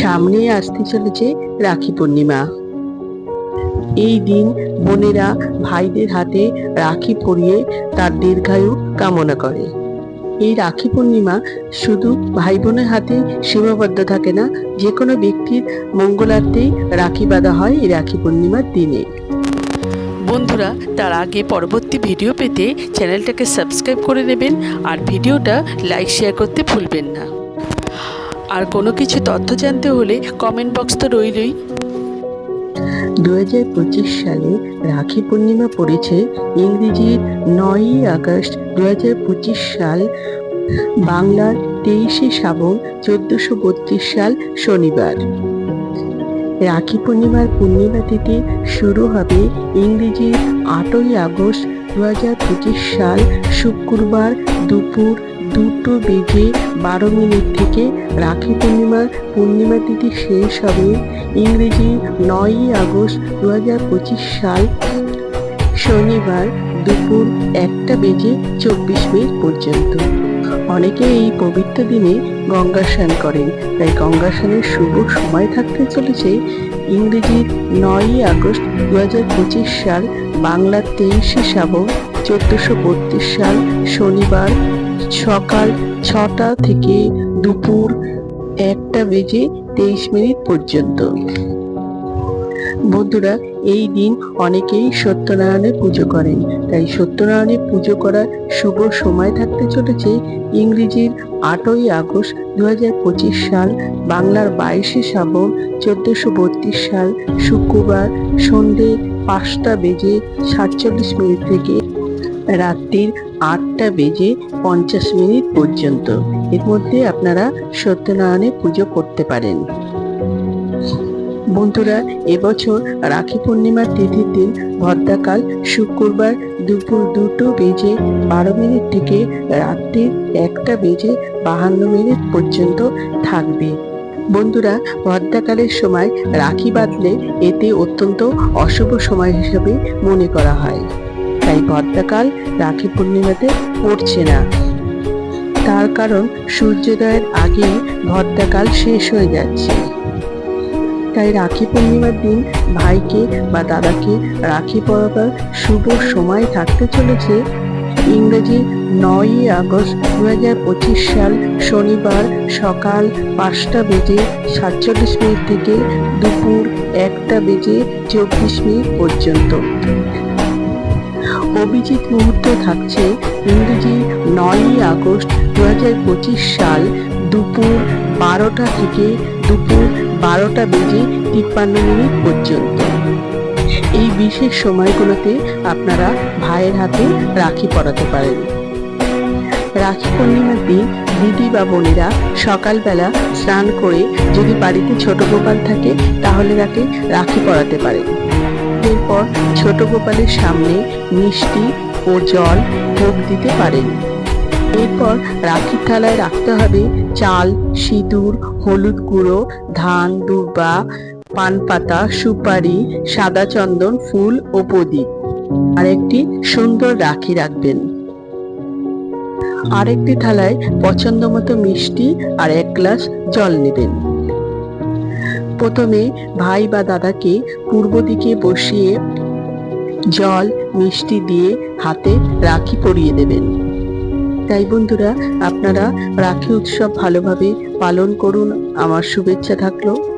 সামনে আসতে চলেছে রাখি পূর্ণিমা। এই দিন বোনেরা ভাইদের হাতে রাখি পরিয়ে তার দীর্ঘায়ু কামনা করে। এই রাখি পূর্ণিমা শুধু ভাই বোনের হাতে সীমাবদ্ধ থাকে না যে কোনো ব্যক্তির মঙ্গলার্থেই রাখি বাঁধা হয় এই রাখি পূর্ণিমার দিনে। বন্ধুরা, তার আগে পরবর্তী ভিডিও পেতে চ্যানেলটাকে সাবস্ক্রাইব করে নেবেন আর ভিডিওটা লাইক, শেয়ার করতে ভুলবেন না। আর কোনো কিছু তথ্য জানতে হলে কমেন্ট বক্স তো রইলই। দু হাজার পঁচিশ সালে রাখি পূর্ণিমা পড়েছে ইংরেজির নয়ই আগস্ট দু সাল, বাংলার তেইশে শ্রাবণ চোদ্দশো বত্রিশ সাল শনিবার। রাখি পূর্ণিমার পূর্ণিমা তিথি শুরু হবে ইংরেজির আটই আগস্ট দু সাল শুক্রবার দুপুর দুটো বেজে বারো মিনিট থেকে রাখি পূর্ণিমার পূর্ণিমা তিথি শেষ হবে। ইংরেজি নয়ই আগস্ট দু হাজার পঁচিশ সাল, শনিবার দুপুর একটা বেজে চব্বিশ মিনিট পর্যন্ত। অনেকে এই পবিত্র দিনে গঙ্গা স্নান করেন, তাই গঙ্গা স্নানের শুভ সময় থাকতে চলেছে ইংরেজি নয়ই আগস্ট দু হাজার পঁচিশ সাল বাংলার তেইশে শ্রাবণ, চোদ্দশো বত্রিশ সাল, শনিবার সকাল ছটা থেকে দুপুর একটা বেজে তেইশ মিনিট পর্যন্ত। বন্ধুরা, এই দিন অনেকেই সত্যনারায়ণের পুজো করেন। তাই সত্যনারায়ণের পুজো করার শুভ সময় থাকতে চলেছে ইংরেজির আটই আগস্ট দু সাল, বাংলার বাইশে শ্রাবণ চোদ্দশো বত্রিশ সাল, শুক্রবার সন্ধে পাঁচটা বেজে সাতচল্লিশ মিনিট থেকে রাত্রির আটটা বেজে পঞ্চাশ মিনিট পর্যন্ত। এর মধ্যে আপনারা সত্যনারায়ণের পুজো করতে পারেন। বন্ধুরা, এবছর রাখি পূর্ণিমার তিথির দিন ভদ্রাকাল শুক্রবার দুপুর দুটো বেজে বারো মিনিট থেকে রাত্রি একটা বেজে বাহান্ন মিনিট পর্যন্ত থাকবে। বন্ধুরা, ভদ্রাকালের সময় রাখি বাঁধলে এতে অত্যন্ত অশুভ সময় হিসেবে মনে করা হয়। ভদ্রাকাল রাখি পূর্ণিমাতে পড়ছে না। তার কারণ সূর্যোদয়ের আগে ভদ্রাকাল শেষ হয়ে যাচ্ছে। তাই রাখি পূর্ণিমার দিন ভাইকে বা দাদাকে রাখি পরাবার শুভ সময় থাকতে চলেছে ইংরেজি নয়ই আগস্ট দু হাজার পঁচিশ সাল শনিবার সকাল পাঁচটা বেজে সাতচল্লিশ মিনিট থেকে দুপুর একটা বেজে চব্বিশ মিনিট পর্যন্ত। অভিজিৎ মুহূর্ত থাকছে, ইংরেজি নয়ই আগস্ট দু হাজার পঁচিশ সাল দুপুর বারোটা থেকে দুপুর বারোটা বেজে তিপ্পান্ন মিনিট পর্যন্ত। এই বিশেষ সময়গুলোতে আপনারা ভাইয়ের হাতে রাখি পরাতে পারেন। রাখি পূর্ণিমার দিন দিদি বা বোনেরা সকালবেলা স্নান করে যদি বাড়িতে ছোট গোপাল থাকে, তাহলে তাকে রাখি পরাতে পারেন। এরপর ছোট গোপালের সামনে মিষ্টি ও জল ভোগ দিতে পারেন। এরপর রাখির থালায় রাখতে হবে চাল, সিঁদুর, হলুদ গুঁড়ো, ধান, দুর্বা পান পাতা সুপারি, সাদা চন্দন, ফুল ও প্রদীপ। আর একটি সুন্দর রাখি রাখবেন। আরেকটি থালায় পছন্দ মতো মিষ্টি আর এক গ্লাস জল নেবেন। প্রথমে ভাই বা দাদাকে পূর্ব দিকে বসিয়ে জল, মিষ্টি দিয়ে হাতে রাখি পরিয়ে দেবেন। তাই বন্ধুরা, আপনারা রাখি উৎসব ভালোভাবে পালন করুন। আমার শুভেচ্ছা থাকল।